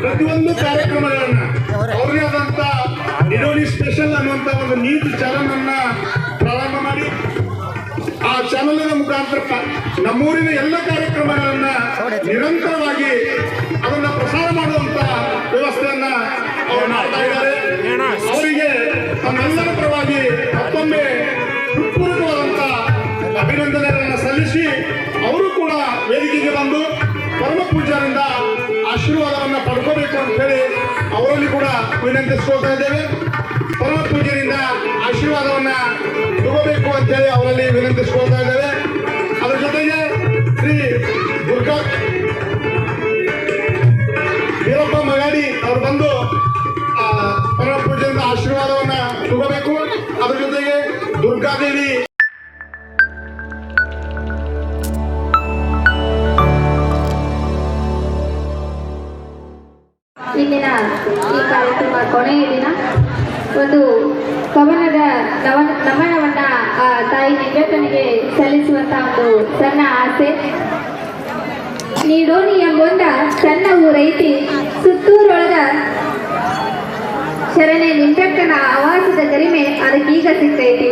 ಪ್ರತಿಯೊಂದು ಕಾರ್ಯಕ್ರಮಗಳನ್ನ ಅವರೇ. ಆದಂತ ನಿಡೋಲಿ ಸ್ಪೆಷಲ್ ಅನ್ನುವಂತ ಒಂದು ನೀತಿ ಚಾನಲ್ ಪ್ರಾರಂಭ ಮಾಡಿ ಆ ಚಾನಲಿನ ಮುಖಾಂತರ ನಮ್ಮೂರಿನ ಎಲ್ಲ ಕಾರ್ಯಕ್ರಮಗಳನ್ನ ನಿರಂತರವಾಗಿ ಅದನ್ನ ಪ್ರಸಾರ ಮಾಡುವಂತ ವ್ಯವಸ್ಥೆಯನ್ನ ಅವರು ಮಾಡ್ತಾ ಇದ್ದಾರೆ. ವಿನಂತಿಸ್ಕೊಳ್ತಾ ಇದ್ದೇವೆ. ಪರಮ ಪೂಜೆಯಿಂದ ಆಶೀರ್ವಾದವನ್ನ ತಗೋಬೇಕು ಅಂತ ಹೇಳಿ ಅವರಲ್ಲಿ ವಿನಂತಿಸ್ಕೊಳ್ತಾ ಇದ್ದೇವೆ. ಅದರ ಜೊತೆಗೆ ಶ್ರೀ ದುರ್ಗಾ ವೀರಪ್ಪ ಮಗಾಡಿ ಅವರು ಬಂದು ಪರಮ ಪೂಜೆಯಿಂದ ಆಶೀರ್ವಾದವನ್ನ ತಗೋಬೇಕು ಅದ್ರ ಜೊತೆಗೆ ದುರ್ಗಾದೇವಿ ಕೊನೆಯ ದಿನ ಒಂದು ಕವನದ ನವ ನಮನವನ್ನ, ಆ, ತಾಯಿ ನಿಂಬೇಕನಿಗೆ ಸಲ್ಲಿಸುವಂತಹ ಒಂದು ಸಣ್ಣ ಆಸೆ. ನೀಡೋನಿ ಎಂಬೊಂದ ಸಣ್ಣ ಊರೈತಿ. ಸುತ್ತೂರೊಳಗ ಶರಣೆ ನಿಂಬೆಕ್ಕನ ಆವಾಸದ ಗರಿಮೆ ಅದಕ್ಕೀಗ ಸಿಕ್ಕೈತಿ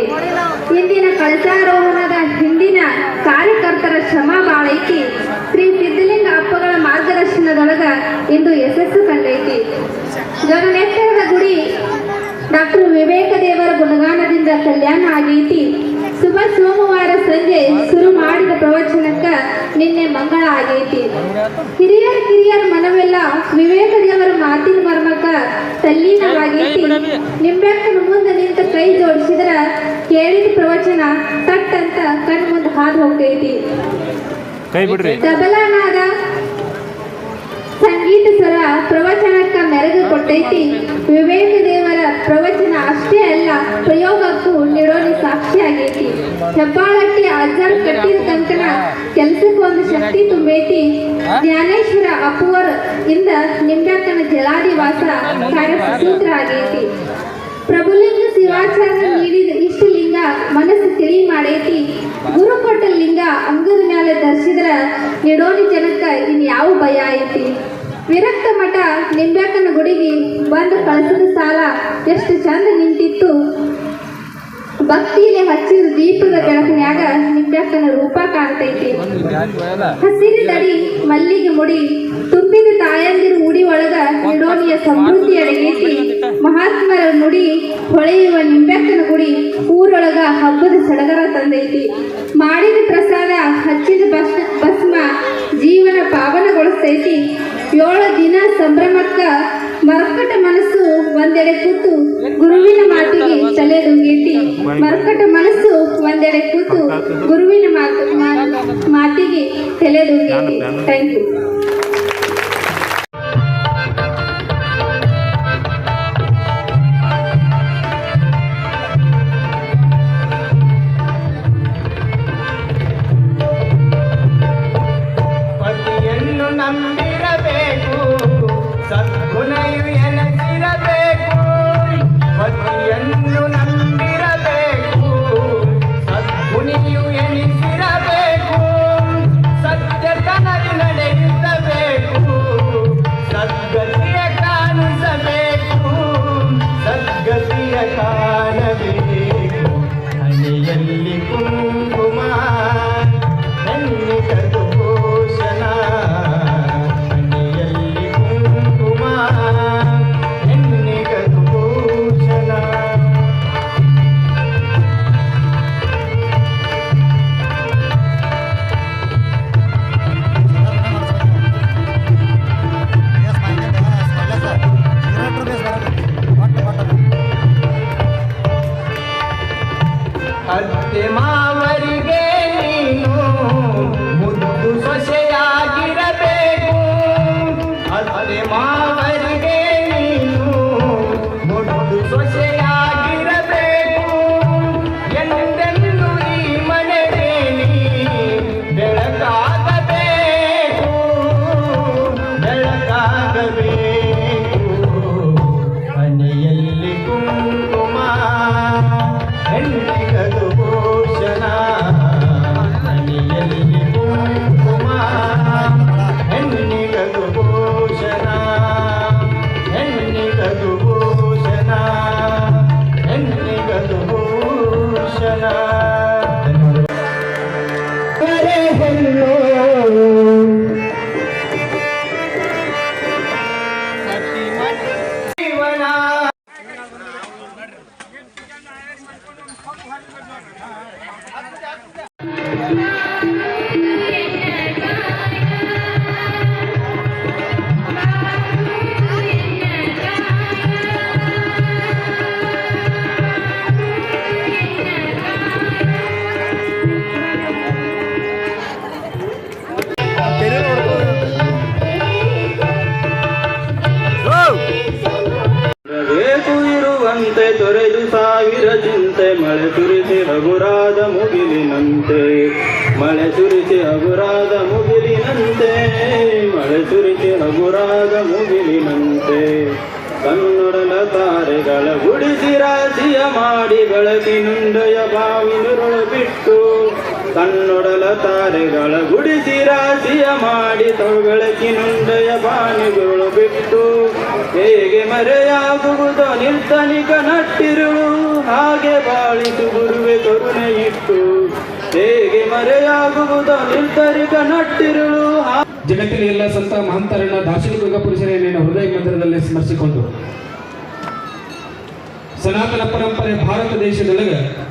ಇಂದಿನ ಕಳಸಾರೋಹಣದ ಹಿಂದಿನ ಕಾರ್ಯಕರ್ತರ ಶ್ರಮ ಬಾಳೈತಿ. ಸಿದ್ಧಲಿಂಗ ಅಪ್ಪಗಳ ಮಾರ್ಗದರ್ಶನದೊಳಗ ಇಂದು ಯಶಸ್ಸು ಕಂಡೈತಿ. ಗಗನೆತ್ತರದ ಗುಡಿ ಡಾಕ್ಟರ್ ವಿವೇಕ ದೇವರ ಗುಣಗಾನದಿಂದ ಕಲ್ಯಾಣ ಆಗೈತಿ. ಶುಭ ಸೋಮವಾರ ಸಂಜೆ ಶುರು ಮಾಡಿದ ಪ್ರವಚನಕ್ಕ ನಿನ್ನೆ ಮಂಗಳ ಆಗೈತಿ. ಹಿರಿಯರ ಕಿರಿಯರ ಮನವೆಲ್ಲ ವಿವೇಕ ದೇವರ ಮಾತಿನ ಮರ್ಮಕ್ಕ ತಲ್ಲೀನವಾಗೈತಿ. ನಿಂಬೆಕ್ಕನ ಮುಂದೆ ನಿಂತ ಕೈ ಜೋಡಿಸಿದ್ರ ಕೇಳಿದ ಪ್ರವಚನ ತಟ್ಟಂತ ಅಂತ ಕಣ್ ಮುಂದೆ ಹಾದು ಹೋಗೈತಿ ಕೈ ಬಿಡ್ರಿ. ಸಂಗೀತ ಸ್ವರ ಪ್ರವಚನಕ್ಕ ಮೆರೆದು ಕೊಟ್ಟೈತಿ. ವಿವೇಕ ದೇವರ ಪ್ರವಚನ ಅಷ್ಟೇ ಅಲ್ಲ, ಪ್ರಯೋಗಕ್ಕೂ ನಿಡೋನಿ ಸಾಕ್ಷಿಯಾಗೈತಿ ಹೆಬ್ಬಾಳಕ್ಕೆ ಅಜ್ಜರ್ ಕಟ್ಟಿದ ಕಂಕಣ ಕೆಲಸಕ್ಕೊಂದು ಶಕ್ತಿ ತುಂಬೈತಿ. ಜ್ಞಾನೇಶ್ವರ ಅಪ್ಪುವರ್ ಇಂದ ನಿಂಬೆಕ್ಕನ ಜಲಾದಿ ವಾಸ ಕಾರ್ಯಸೂತ್ರ ಆಗೈತಿ ಪ್ರಭುಲಿಂಗ ಶಿವಾಚಾರ್ಯ ನೀಡಿದ ಇಷ್ಟ ಲಿಂಗ ಮನಸ್ಸು ತಿಳಿ ಮಾಡೈತಿ ಗುರು ಲಿಂಗ ಅಂಗದ ಮೇಲೆ ಧರಿಸಿದ್ರ ನಿಡೋನಿ ಜನಕ್ಕ, ಇನ್ ಯಾವ ಭಯ ಐತಿ? ವಿರಕ್ತ ಮಠ, ನಿಂಬ್ಯಾಕನ ಗುಡಿಗೆ ಬಂದು ಕಳಸದ ಸಾಲ ಎಷ್ಟು ಚಂದ ನಿಂತಿತ್ತು. ಭಕ್ತಿಯಲ್ಲಿ ಹಚ್ಚಿದ ದೀಪದ ಬೆಳಕಿನ್ಯಾಗ ನಿಂಬ್ಯಾಕನ ರೂಪ ಕಾಣ್ತೈತಿ. ಹಸಿರು ತಡಿ ಮಲ್ಲಿಗೆ ಮುಡಿ, ತುಂಬಿದ ತಾಯಂದಿರು ಉಡಿ ಒಳಗ ನಿಡೋನಿಯ ಸಮೃದ್ಧಿ ಅಡಗೈತಿ. ಮಹಾತ್ಮರ ನುಡಿ ಹೊಳೆಯುವ ನಿಂಬೆಕ್ಕನ ಗುಡಿ ಊರೊಳಗ ಹಬ್ಬದ ಸಡಗರ ತಂದೈತಿ. ಮಾಡಿದ ಪ್ರಸಾದ, ಹಚ್ಚಿದ ಭಸ್, ಭಸ್ಮ ಜೀವನ ಪಾವನಗೊಳಿಸ್ತೈತಿ. ಏಳು ದಿನ ಸಂಭ್ರಮಕ್ಕ ಮರ್ಕಟ ಮನಸ್ಸು ಒಂದೆಡೆ ಕೂತು ಗುರುವಿನ ಮಾತಿಗೆ ತಲೆದುಂಗೈತಿ ಮರ್ಕಟ ಮನಸ್ಸು ಒಂದೆಡೆ ಕೂತು ಗುರುವಿನ ಮಾತು ಮಾತಿಗೆ ತಲೆದುಂಗೈತಿ ಥ್ಯಾಂಕ್ ಯು ಚಿಂತೆ, ಮಳೆ ಸುರಿಸಿ ಹಗುರಾದ ಮುಗಿಲಿನಂತೆ. ಮಳೆ ಸುರಿಸಿ ಹಗುರಾದ ಮುಗಿಲಿನಂತೆ. ಮಳೆ ಸುರಿಸಿ ಹಗುರಾದ ಮುಗಿಲಿನಂತೆ. ಕನ್ನಡಲ ತಾರೆಗಳ ಗುಡಿಸಿ ರಾಶಿಯ ಮಾಡಿ ಬೆಳಕಿನುಂಡಯ ಬಾವಿನುರುಳು ಬಿಟ್ಟು ಕನ್ನಡಲ ತಾರೆಗಳ ಗುಡಿಸಿ ರಾಶಿಯ ಮಾಡಿ ತವ ಬಾನಿಗಳು ಬಿಟ್ಟು. ಹೇಗೆ ಮರೆಯಾಗುವುದು ನಿರ್ಧನಿಕ ನಟ್ಟಿರು, ಹಾಗೆ ಬಾಳಿತು ಗುರುವೆ ಕರುಣೆ ಇಟ್ಟು ಹೇಗೆ ಮರೆಯಾಗುವುದು ನಿರ್ತನಿಕ ನಟ್ಟಿರುಳು ಹಾ- ಜಗತ್ತಿನ ಎಲ್ಲ ಸಂತ ಮಹಂತರನ್ನ ದಾರ್ಶನಿಕ ಪುರುಷರೇನೇನ ಹೃದಯ ಮಂದಿರದಲ್ಲಿ ಸ್ಮರಿಸಿಕೊಂಡು. ಸನಾತನ ಪರಂಪರೆ ಭಾರತ ದೇಶದೊಳಗೆ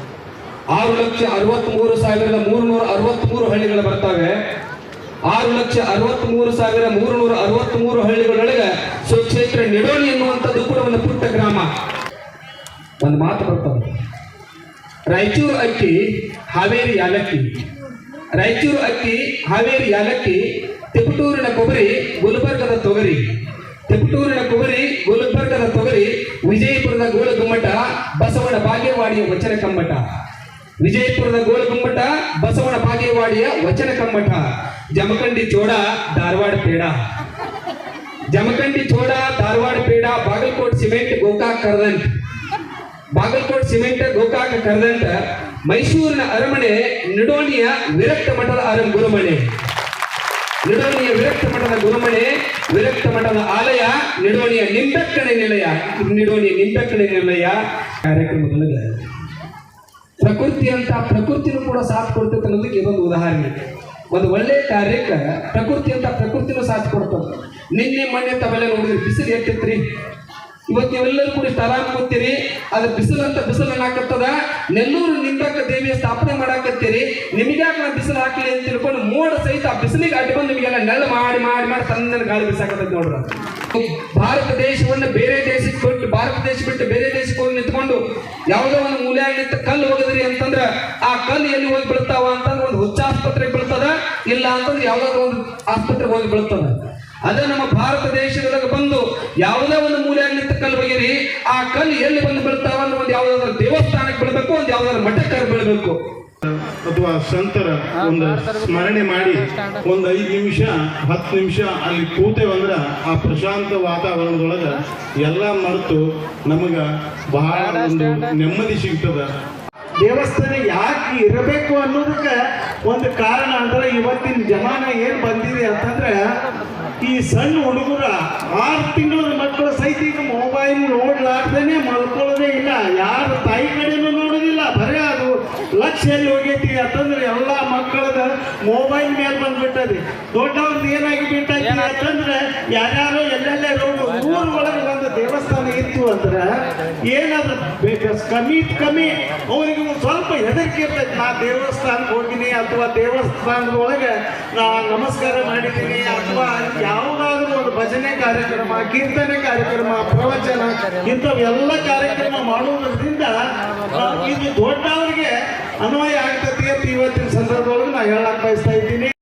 ಆರು ಲಕ್ಷ ಅರವತ್ತ್ಮೂರು ಸಾವಿರದ ಮೂರುನೂರ ಅರವತ್ತ್ಮೂರು ಹಳ್ಳಿಗಳು ಬರ್ತವೆ. ಆರು ಲಕ್ಷ ಅರವತ್ತ್ಮೂರು ಸಾವಿರ ಮೂರು ನೂರ ಅರವತ್ತ್ ಮೂರು ಹಳ್ಳಿಗಳೊಳಗೆ ಸುಕ್ಷೇತ್ರ ನಿಡೋಣಿ ಎನ್ನುವಂಥದ್ದು ಕೂಡ ಒಂದು ಪುಟ್ಟ ಗ್ರಾಮ. ಒಂದು ಮಾತು ಬರ್ತದೆ ರಾಯಚೂರು ಅಕ್ಕಿ, ಹಾವೇರಿ ಯಾಲಕ್ಕಿ. ರಾಯಚೂರು ಅಕ್ಕಿ, ಹಾವೇರಿ ಯಾಲಕ್ಕಿ, ತಿಪಟೂರಿನ ಕೊಬರಿ ಗುಲ್ಬರ್ಗದ ತೊಗರಿ. ತಿಪಟೂರಿನ ಕೊಬರಿ ಗುಲ್ಬರ್ಗದ ತೊಗರಿ, ವಿಜಯಪುರದ ಗೋಳಗುಮ್ಮಟ ಬಸವನ ಬಾಗೇವಾಡಿಯ ವಚನ ಕಮ್ಮಟ ವಿಜಯಪುರದ ಗೋಳಗುಮ್ಮಟ ಬಸವನ ಬಾಗೇವಾಡಿಯ ವಚನ ಕಮ್ಮಟ ಜಮಖಂಡಿ ಚೋಡ, ಧಾರವಾಡ ಪೇಡ. ಜಮಖಂಡಿ ಚೋಡ, ಧಾರವಾಡ ಪೇಡ, ಬಾಗಲಕೋಟ್ ಸಿಮೆಂಟ್ ಗೋಕಾಕ್ ಕರೆದಂತ ಬಾಗಲಕೋಟ್ ಸಿಮೆಂಟ್ ಗೋಕಾಕ ಕರೆದಂತ ಮೈಸೂರಿನ ಅರಮನೆ ನಿಡೋಣಿಯ ವಿರಕ್ತ ಮಠದ ಅರಂ ಗುರುಮನೆ. ನಿಡೋಣಿಯ ವಿರಕ್ತ ಮಠದ ಗುರುಮನೆ, ವಿರಕ್ತ ಮಠದ ಆಲಯ, ನಿಡೋಣಿಯ ನಿಂಬೆಕ್ಕಣೆ ನಿಲಯ. ನಿಡೋಣಿಯ ನಿಂಬೆಕ್ಕಣೆ ನಿಲಯ. ಕಾರ್ಯಕ್ರಮದೊಳಗೆ ಪ್ರಕೃತಿ ಅಂತ ಪ್ರಕೃತಿನೂ ಕೂಡ ಸಾಥ್ ಕೊಡ್ತೈತೆ ಅನ್ನೋದಕ್ಕೆ ಇದೊಂದು ಉದಾಹರಣೆ. ಒಂದು ಒಳ್ಳೆ ಕಾರ್ಯಕ್ಕೆ ಪ್ರಕೃತಿ ಅಂತ ಪ್ರಕೃತಿನೂ ಸಾಥ್ ಕೊಡ್ತದೆ ನಿನ್ನೆ, ಮೊನ್ನೆ ತಾವೆಲ್ಲ ನೋಡಿದ್ರಿ, ಬಿಸಿಲು ಎತ್ತಿತ್ರಿ ಇವತ್ತು ನೀವೆಲ್ಲರೂ ಕೂಡ ತರಾಮ್ ಕೂತೀರಿ, ಅದು ಬಿಸಿಲು ಅಂತ ಬಿಸಿಲು ಹಾಕತ್ತದ ನೆಲ್ಲೂರು ನಿಂಬಕ್ಕ ದೇವಿಯ ಸ್ಥಾಪನೆ ಮಾಡಾಕತ್ತೀರಿ. ನಿಮಗ್ಯಾಕ ನಾ ಬಿಸಿಲು ಹಾಕಲಿ ಅಂತ ತಿಳ್ಕೊಂಡು ಮೋಡ ಸಹಿತ ಆ ಬಿಸಿಲಿಗೆ ಬಂದು ನಿಮಗೆಲ್ಲ ನೆಳ್ಳು ಮಾಡಿ ಮಾಡಿ ಮಾಡಿ ತನ್ನ ಗಾಳಿ ಬಿಸಾಕತ್ತದ ನೋಡ್ರ. ಭಾರತ ದೇಶವನ್ನು ಬೇರೆ ದೇಶಕ್ಕೆ ಬಿಟ್ಟು, ಭಾರತ ದೇಶ ಬಿಟ್ಟು ಬೇರೆ ದೇಶಕ್ಕೆ ಹೋಗಿ ನಿಂತ್ಕೊಂಡು ಯಾವುದೋ ಒಂದು ಮೂಲೆ ನಿಂತ ಕಲ್ಲು ಹೋಗದ್ರಿ ಅಂತಂದ್ರ ಆ ಕಲ್ಲು ಎಲ್ಲಿ ಹೋಗಿ ಬಿಡ್ತಾವ ಅಂತಂದ್ರೆ ಒಂದು ಹುಚ್ಚ ಆಸ್ಪತ್ರೆಗೆ ಬೀಳ್ತದ. ಇಲ್ಲ ಅಂತಂದ್ರೆ ಯಾವ್ದಾದ್ರು ಒಂದು ಆಸ್ಪತ್ರೆಗೆ ಹೋಗಿ ಬೀಳ್ತದ. ಅದೇ ನಮ್ಮ ಭಾರತ ದೇಶದೊಳಗೆ ಬಂದು ಯಾವುದೇ ಒಂದು ಮೂಲೆ ನಿಂತ ಕಲ್ಲು ಬಗೆರಿ ಆ ಕಲ್ಲು ಎಲ್ಲಿ ಬಂದು ಬೀಳ್ತಾವ ಒಂದು ಯಾವ್ದಾದ್ರು ದೇವಸ್ಥಾನಕ್ಕೆ ಬೀಳ್ಬೇಕು, ಒಂದು ಯಾವ್ದಾದ್ರು ಮಠಕ್ಕೆ ಬೀಳ್ಬೇಕು. ಅಥವಾ ಸಂತರ ಒಂದು ಸ್ಮರಣೆ ಮಾಡಿ ಒಂದು ಐದು ನಿಮಿಷ, ಹತ್ತು ನಿಮಿಷ ಅಲ್ಲಿ ಕೂತೇವಂದ್ರೆ ಆ ಪ್ರಶಾಂತ ವಾತಾವರಣದೊಳಗೆ ಎಲ್ಲ ಮರೆತು ನಮಗ ಬಹಳ ಒಂದು ನೆಮ್ಮದಿ ಸಿಗ್ತದ. ದೇವಸ್ಥಾನ ಯಾಕೆ ಇರಬೇಕು ಅನ್ನೋದಕ್ಕೆ ಒಂದು ಕಾರಣ ಅಂದ್ರೆ ಇವತ್ತಿನ ಜಮಾನ ಏನು ಬಂದಿದೆ ಅಂತಂದ್ರೆ ಈ ಸಣ್ಣ ಹುಡುಗರ ಆರು ತಿಂಗಳ ಮಕ್ಕಳು ಸಹಿತ ಈಗ ಮೊಬೈಲ್ ನೋಡ್ಲಾರ್ದೇನೆ ಮಲ್ಕೊಳ್ಳೋದೇ ಇಲ್ಲ ಯಾರ ತಾಯಿ ಕಡೆನೂ ನೋಡೋದಿಲ್ಲ ಬರೇ ಅದು ಲಕ್ಷ ಎಲ್ಲಿ ಹೋಗೈತಿ ಅಂತಂದ್ರೆ ಎಲ್ಲ ಮಕ್ಕಳದ ಮೊಬೈಲ್ ಮೇಲೆ ಬಂದ್ಬಿಟ್ಟದ್ರಿ. ದೊಡ್ಡವ್ರದ್ದು ಏನಾಗಿ ಬಿಟ್ಟೈತಿ ಅಂತಂದ್ರೆ ಯಾರ್ಯಾರು ಎಲ್ಲೆಲ್ಲೇ ರೋಗ ಊರು ಒಳಗೆ ಒಂದು ದೇವಸ್ಥಾನ ಇತ್ತು ಅಂದ್ರೆ ಏನಾದ್ರು ಕಮ್ಮಿ ಕಮ್ಮಿ ಅವ್ರಿಗೆ ಸ್ವಲ್ಪ ಹೆದರಿಕೆ ಇರ್ತೈತಿ. ನಾ ದೇವಸ್ಥಾನಕ್ಕೆ ಹೋಗಿನಿ ಅಥವಾ ದೇವಸ್ಥಾನದೊಳಗೆ ನಾ ನಮಸ್ಕಾರ ಮಾಡಿದ್ದೀನಿ ಅಥವಾ ಯಾವುದಾದ್ರೂ ಒಂದು ಭಜನೆ ಕಾರ್ಯಕ್ರಮ ಕೀರ್ತನೆ ಕಾರ್ಯಕ್ರಮ ಪ್ರವಚನ ಇಂಥವೆಲ್ಲ ಕಾರ್ಯಕ್ರಮ ಮಾಡುವುದರಿಂದ ಇದು ಇದು ದೊಡ್ಡವರಿಗೆ ಅನ್ವಯ ಆಗ್ತತಿ ಅಂತ ಇವತ್ತಿನ ಸಂದರ್ಭದೊಳಗೆ ನಾ ಹೇಳಕ್ ಬಯಸ್ತಾ ಇದ್ದೀನಿ.